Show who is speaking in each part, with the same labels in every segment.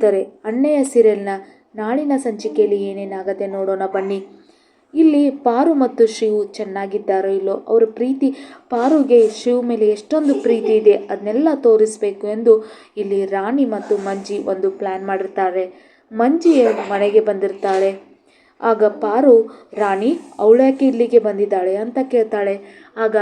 Speaker 1: ಸ್ನೇಹಿತರೆ ಅಣ್ಣೆಯ ಸೀರಿಯಲ್ನ ನಾಳಿನ ಸಂಚಿಕೆಯಲ್ಲಿ ಏನೇನಾಗತ್ತೆ ನೋಡೋಣ ಬನ್ನಿ. ಇಲ್ಲಿ ಪಾರು ಮತ್ತು ಶಿವು ಚೆನ್ನಾಗಿದ್ದಾರೋ ಇಲ್ಲೋ, ಅವರ ಪ್ರೀತಿ, ಪಾರುಗೆ ಶಿವ ಮೇಲೆ ಎಷ್ಟೊಂದು ಪ್ರೀತಿ ಇದೆ, ಅದನ್ನೆಲ್ಲ ತೋರಿಸ್ಬೇಕು ಎಂದು ಇಲ್ಲಿ ರಾಣಿ ಮತ್ತು ಮಂಜಿ ಒಂದು ಪ್ಲ್ಯಾನ್ ಮಾಡಿರ್ತಾರೆ. ಮಂಜಿ ಮನೆಗೆ ಬಂದಿರ್ತಾಳೆ. ಆಗ ಪಾರು, ರಾಣಿ ಅವಳ್ಯಾಕೆ ಇಲ್ಲಿಗೆ ಬಂದಿದ್ದಾಳೆ? ಅಂತ ಕೇಳ್ತಾಳೆ. ಆಗ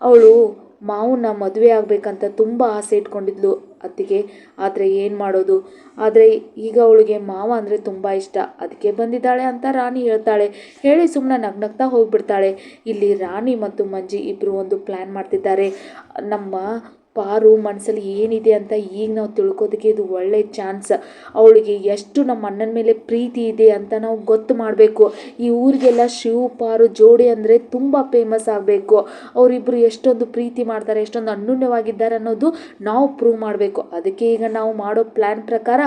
Speaker 1: ಅವಳು, ಮಾವನ ಮದುವೆ ಆಗಬೇಕಂತ ತುಂಬ ಆಸೆ ಇಟ್ಕೊಂಡಿದ್ಲು. ಅತ್ತಿಗೆ, ಆದರೆ ಏನು ಮಾಡೋದು? ಆದರೆ ಈಗ ಅವಳಿಗೆ ಮಾವ ಅಂದರೆ ತುಂಬ ಇಷ್ಟ. ಅದಕ್ಕೆ ಬಂದಿದ್ದಾಳೆ ಅಂತ ರಾಣಿ ಹೇಳ್ತಾಳೆ. ಹೇಳಿ ಸುಮ್ಮನೆ ನಗ್ನಗ್ತಾ ಹೋಗ್ಬಿಡ್ತಾಳೆ. ಇಲ್ಲಿ ರಾಣಿ ಮತ್ತು ಮಂಜಿ ಇಬ್ಬರು ಒಂದು ಪ್ಲ್ಯಾನ್ ಮಾಡ್ತಿದ್ದಾರೆ. ನಮ್ಮ ಪಾರು ಮನಸ್ಸಲ್ಲಿ ಏನಿದೆ ಅಂತ ಈಗ ನಾವು ತಿಳ್ಕೋದಕ್ಕೆ ಇದು ಒಳ್ಳೆ ಚಾನ್ಸ್. ಅವಳಿಗೆ ಎಷ್ಟು ನಮ್ಮ ಅಣ್ಣನ ಮೇಲೆ ಪ್ರೀತಿ ಇದೆ ಅಂತ ನಾವು ಗೊತ್ತು ಮಾಡಬೇಕು. ಈ ಊರಿಗೆಲ್ಲ ಶಿವ, ಪಾರು, ಜೋಡಿ ಅಂದರೆ ತುಂಬ ಫೇಮಸ್ ಆಗಬೇಕು. ಅವರಿಬ್ಬರು ಎಷ್ಟೊಂದು ಪ್ರೀತಿ ಮಾಡ್ತಾರೆ, ಎಷ್ಟೊಂದು ಅನ್ಯೂನ್ಯವಾಗಿದ್ದಾರೆ ಅನ್ನೋದು ನಾವು ಪ್ರೂವ್ ಮಾಡಬೇಕು. ಅದಕ್ಕೆ ಈಗ ನಾವು ಮಾಡೋ ಪ್ಲ್ಯಾನ್ ಪ್ರಕಾರ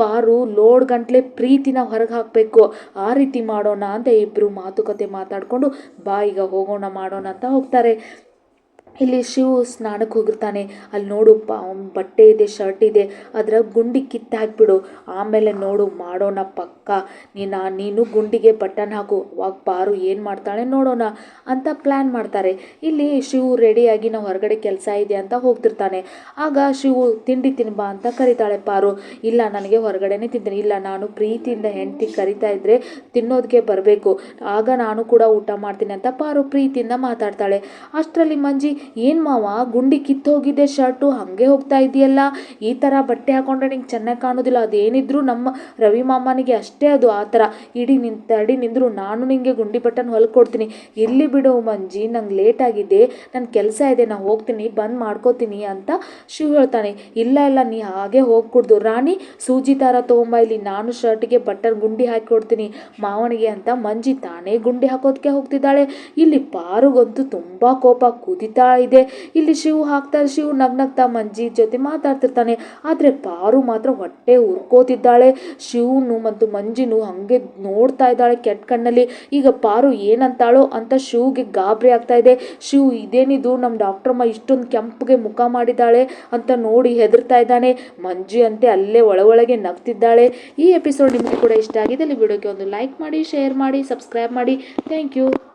Speaker 1: ಪಾರು ಲೋಡ್ ಗಂಟ್ಲೆ ಪ್ರೀತಿನ ಹೊರಗೆ ಹಾಕಬೇಕು. ಆ ರೀತಿ ಮಾಡೋಣ ಅಂತ ಇಬ್ಬರು ಮಾತುಕತೆ ಮಾತಾಡಿಕೊಂಡು, ಬಾ ಈಗ ಹೋಗೋಣ ಮಾಡೋಣ ಅಂತ ಹೋಗ್ತಾರೆ. ಇಲ್ಲಿ ಶಿವು ಸ್ನಾನಕ್ಕೆ ಹೋಗಿರ್ತಾನೆ. ಅಲ್ಲಿ ನೋಡು ಪ ಅವ್ನ್ ಬಟ್ಟೆ ಇದೆ, ಶರ್ಟ್ ಇದೆ. ಅದರ ಗುಂಡಿ ಕಿತ್ತು ಹಾಕ್ಬಿಡು ಆಮೇಲೆ ನೋಡು, ಮಾಡೋಣ ಪಕ್ಕ. ನೀನು ನೀನು ಗುಂಡಿಗೆ ಬಟನ್ ಹಾಕು. ಅವಾಗ ಪಾರು ಏನು ಮಾಡ್ತಾಳೆ ನೋಡೋಣ ಅಂತ ಪ್ಲ್ಯಾನ್ ಮಾಡ್ತಾರೆ. ಇಲ್ಲಿ ಶಿವು ರೆಡಿಯಾಗಿ ನಾವು ಹೊರಗಡೆ ಕೆಲಸ ಇದೆ ಅಂತ ಹೋಗ್ತಿರ್ತಾನೆ. ಆಗ ಶಿವು, ತಿಂಡಿ ತಿನ್ಬಾ ಅಂತ ಕರಿತಾಳೆ ಪಾರು. ಇಲ್ಲ, ನನಗೆ ಹೊರಗಡೆನೇ ತಿಂತೀನಿ. ಇಲ್ಲ, ನಾನು ಪ್ರೀತಿಯಿಂದ ಹೆಂಡತಿ ಕರಿತಾ ಇದ್ರೆ ತಿನ್ನೋದಕ್ಕೆ ಬರಬೇಕು. ಆಗ ನಾನು ಕೂಡ ಊಟ ಮಾಡ್ತೀನಿ ಅಂತ ಪಾರು ಪ್ರೀತಿಯಿಂದ ಮಾತಾಡ್ತಾಳೆ. ಅಷ್ಟರಲ್ಲಿ ಮಂಜಿ ಏನು ಮಾವ, ಗುಂಡಿ ಕಿತ್ತೋಗಿದೆ, ಶರ್ಟು ಹಾಗೆ ಹೋಗ್ತಾ ಇದೆಯಲ್ಲ? ಈ ಥರ ಬಟ್ಟೆ ಹಾಕೊಂಡ್ರೆ ನಿಂಗೆ ಚೆನ್ನಾಗಿ ಕಾಣೋದಿಲ್ಲ. ಅದೇನಿದ್ರು ನಮ್ಮ ರವಿ ಮಾಮನಿಗೆ ಅಷ್ಟೇ ಅದು ಆ ಥರ ಇಡಿ ನಿನ್ ತಡಿ ನಿಂದ್ರು, ನಾನು ನಿಂಗೆ ಗುಂಡಿ ಬಟನ್ ಹೊಲ್ಕೊಡ್ತೀನಿ ಇಲ್ಲಿ ಬಿಡು ಮಂಜಿ, ನಂಗೆ ಲೇಟ್ ಆಗಿದೆ. ನನ್ನ ಕೆಲಸ ಇದೆ ನಾನು ಹೋಗ್ತೀನಿ, ಬಂದ್ ಮಾಡ್ಕೋತೀನಿ ಅಂತ ಶಿವ ಹೇಳ್ತಾನೆ. ಇಲ್ಲ ಇಲ್ಲ, ನೀ ಹಾಗೆ ಹೋಗ್ಕೊಡ್ದು. ರಾಣಿ, ಸೂಜಿ ಥರ ತೊಗೊಂಬ. ಇಲ್ಲಿ ನಾನು ಶರ್ಟ್ಗೆ ಬಟನ್ ಗುಂಡಿ ಹಾಕಿ ಕೊಡ್ತೀನಿ. ಮಾವನಿಗೆ ಅಂತ ಮಂಜಿ ತಾನೇ ಗುಂಡಿ ಹಾಕೋದಕ್ಕೆ ಹೋಗ್ತಿದ್ದಾಳೆ. ಇಲ್ಲಿ ಪಾರುಗಂತೂ ತುಂಬ ಕೋಪ ಕುದಿತಾ ಇದೆ. ಇಲ್ಲಿ ಶಿವ್ ಹಾಕ್ತಾ ಶಿವ್ ನಗ್ನಗ್ತಾ ಮಂಜಿ ಜೊತೆ ಮಾತಾಡ್ತಿರ್ತಾನೆ. ಆದರೆ ಪಾರು ಮಾತ್ರ ಹೊಟ್ಟೆ ಉರ್ಕೋತಿದ್ದಾಳೆ. ಶಿವನು ಮತ್ತು ಮಂಜಿನು ಹಂಗೆ ನೋಡ್ತಾ ಇದ್ದಾಳೆ ಕೆಟ್ಟ ಕಣ್ಣಲ್ಲಿ. ಈಗ ಪಾರು ಏನಂತಾಳೋ ಅಂತ ಶಿವ್ಗೆ ಗಾಬರಿ ಆಗ್ತಾ ಇದೆ. ಶಿವ್, ಇದೇನಿದು? ನಮ್ಮ ಡಾಕ್ಟ್ರಮ್ಮ ಇಷ್ಟೊಂದು ಕೆಂಪಗೆ ಮುಖ ಮಾಡಿದ್ದಾಳೆ ಅಂತ ನೋಡಿ ಹೆದರ್ತಾ ಇದ್ದಾನೆ. ಮಂಜು ಅಂತೆ ಅಲ್ಲೇ ಒಳ ನಗ್ತಿದ್ದಾಳೆ. ಈ ಎಪಿಸೋಡ್ ನಿಮಗೆ ಕೂಡ ಇಷ್ಟ ಆಗಿದೆ ಅಲ್ಲಿ ವಿಡಿಯೋಗೆ ಒಂದು ಲೈಕ್ ಮಾಡಿ, ಶೇರ್ ಮಾಡಿ, ಸಬ್ಸ್ಕ್ರೈಬ್ ಮಾಡಿ. Thank you.